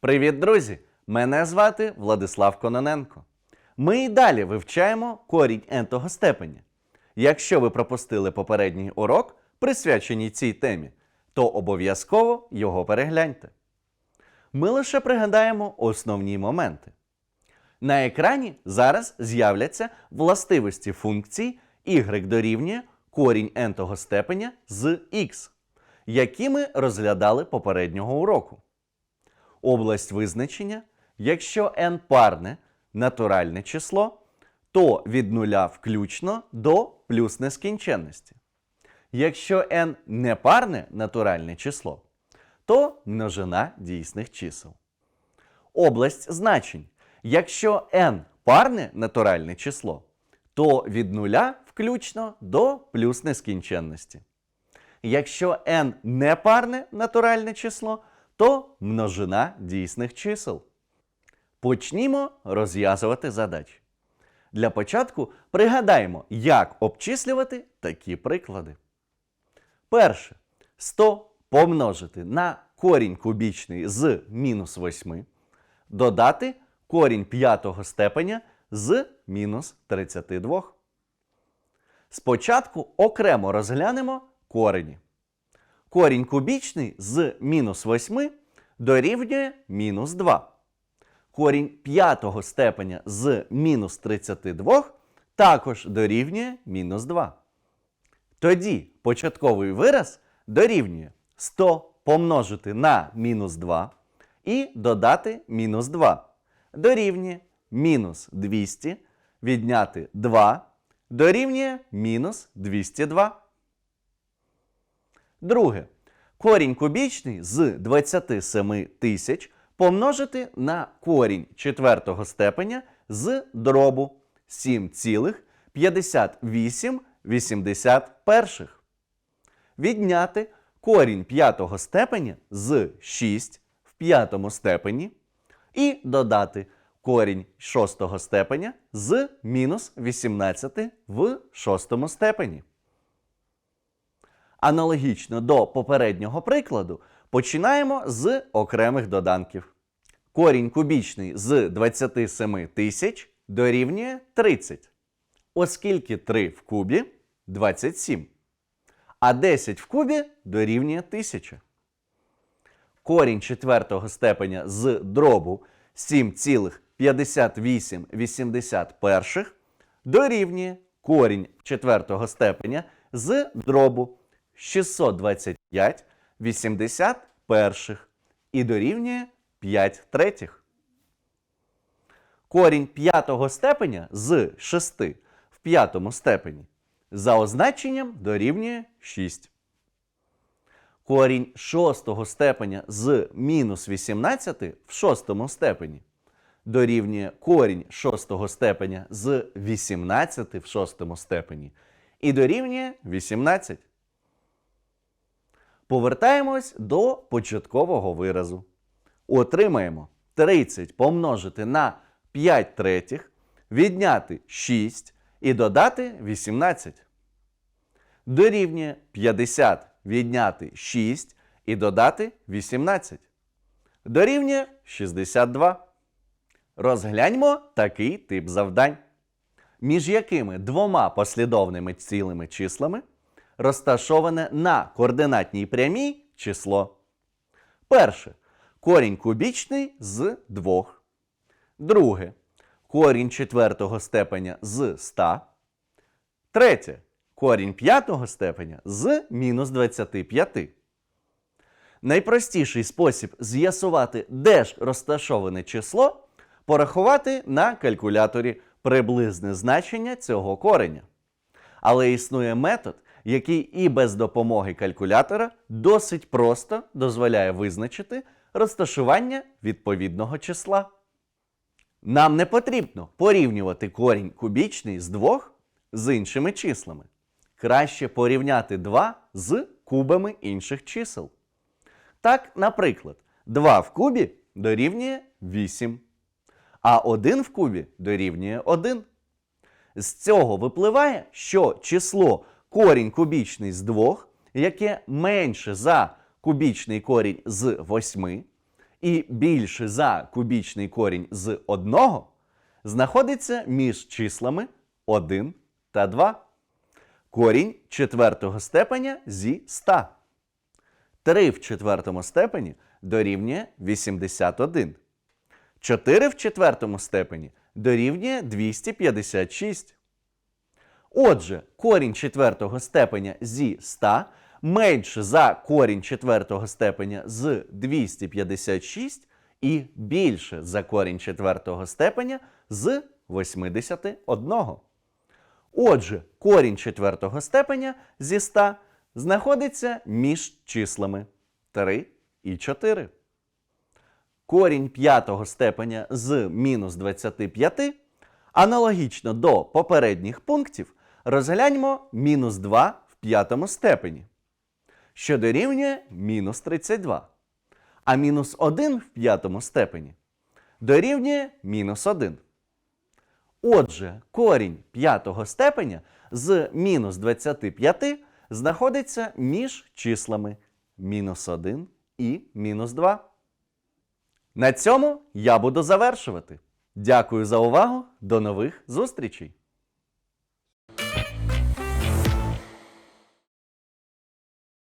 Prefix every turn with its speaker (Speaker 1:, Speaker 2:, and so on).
Speaker 1: Привіт, друзі! Мене звати Владислав Кононенко. Ми і далі вивчаємо корінь ентого степеня. Якщо ви пропустили попередній урок, присвячений цій темі, то обов'язково його перегляньте. Ми лише пригадаємо основні моменти. На екрані зараз з'являться властивості функцій y дорівнює корінь ентого степеня з x, які ми розглядали попереднього уроку. Область визначення, якщо n парне натуральне число, то від нуля включно до плюс нескінченності. Якщо n непарне натуральне число, то множина дійсних чисел. Область значень. Якщо n парне натуральне число, то від нуля включно до плюс нескінченності. Якщо n непарне натуральне число, то множина дійсних чисел. Почнімо розв'язувати задачі. Для початку пригадаємо, як обчислювати такі приклади. Перше. 100 помножити на корінь кубічний з мінус 8, додати корінь п'ятого степеня з мінус 32. Спочатку окремо розглянемо корені. Корінь кубічний з мінус 8 дорівнює мінус 2. Корінь п'ятого степеня з мінус 32 також дорівнює мінус 2. Тоді початковий вираз дорівнює 100 помножити на мінус 2 і додати мінус 2. Дорівнює мінус 200 відняти 2 дорівнює мінус 202. Друге. Корінь кубічний з 27 тисяч помножити на корінь четвертого степеня з дробу 7,5881. Відняти корінь п'ятого степеня з 6 в п'ятому степені і додати корінь шостого степеня з мінус 18 в шостому степені. Аналогічно до попереднього прикладу починаємо з окремих доданків. Корінь кубічний з 27 тисяч дорівнює 30, оскільки 3 в кубі 27, а 10 в кубі дорівнює 1000. Корінь четвертого степеня з дробу 7,5881 дорівнює корінь четвертого степеня з дробу 625 81 і дорівнює 5 третіх. Корінь п'ятого степеня з 6 в п'ятому степені за означенням дорівнює 6. Корінь шостого степеня з мінус 18 в шостому степені дорівнює корінь шостого степеня з 18 в шостому степені і дорівнює 18. Повертаємось до початкового виразу. Отримаємо 30 помножити на 5 третіх, відняти 6 і додати 18. Дорівнює 50 відняти 6 і додати 18. Дорівнює 62. Розгляньмо такий тип завдань, між якими двома послідовними цілими числами розташоване на координатній прямій число. Перше. Корінь кубічний з 2. Друге. Корінь четвертого степеня з 100. Третє. Корінь п'ятого степеня з мінус 25. Найпростіший спосіб з'ясувати, де ж розташоване число, порахувати на калькуляторі приблизне значення цього кореня. Але існує метод, який і без допомоги калькулятора досить просто дозволяє визначити розташування відповідного числа. Нам не потрібно порівнювати корінь кубічний з 2 з іншими числами. Краще порівняти 2 з кубами інших чисел. Так, наприклад, 2 в кубі дорівнює 8, а 1 в кубі дорівнює 1. З цього випливає, що число корінь кубічний з 2, яке менше за кубічний корінь з 8, і більше за кубічний корінь з 1 знаходиться між числами 1 та 2. Корінь четвертого степеня зі 100. 3 в четвертому степені дорівнює 81. 4 в четвертому степені дорівнює 256. Отже, корінь четвертого степеня зі 100 менше за корінь четвертого степеня з 256 і більше за корінь четвертого степеня з 81. Отже, корінь четвертого степеня зі 100 знаходиться між числами 3 і 4. Корінь п'ятого степеня з мінус 25 аналогічно до попередніх пунктів розгляньмо мінус 2 в п'ятому степені, що дорівнює мінус 32. А мінус 1 в п'ятому степені дорівнює мінус 1. Отже, корінь п'ятого степеня з мінус 25 знаходиться між числами мінус 1 і мінус 2. На цьому я буду завершувати. Дякую за увагу. До нових зустрічей!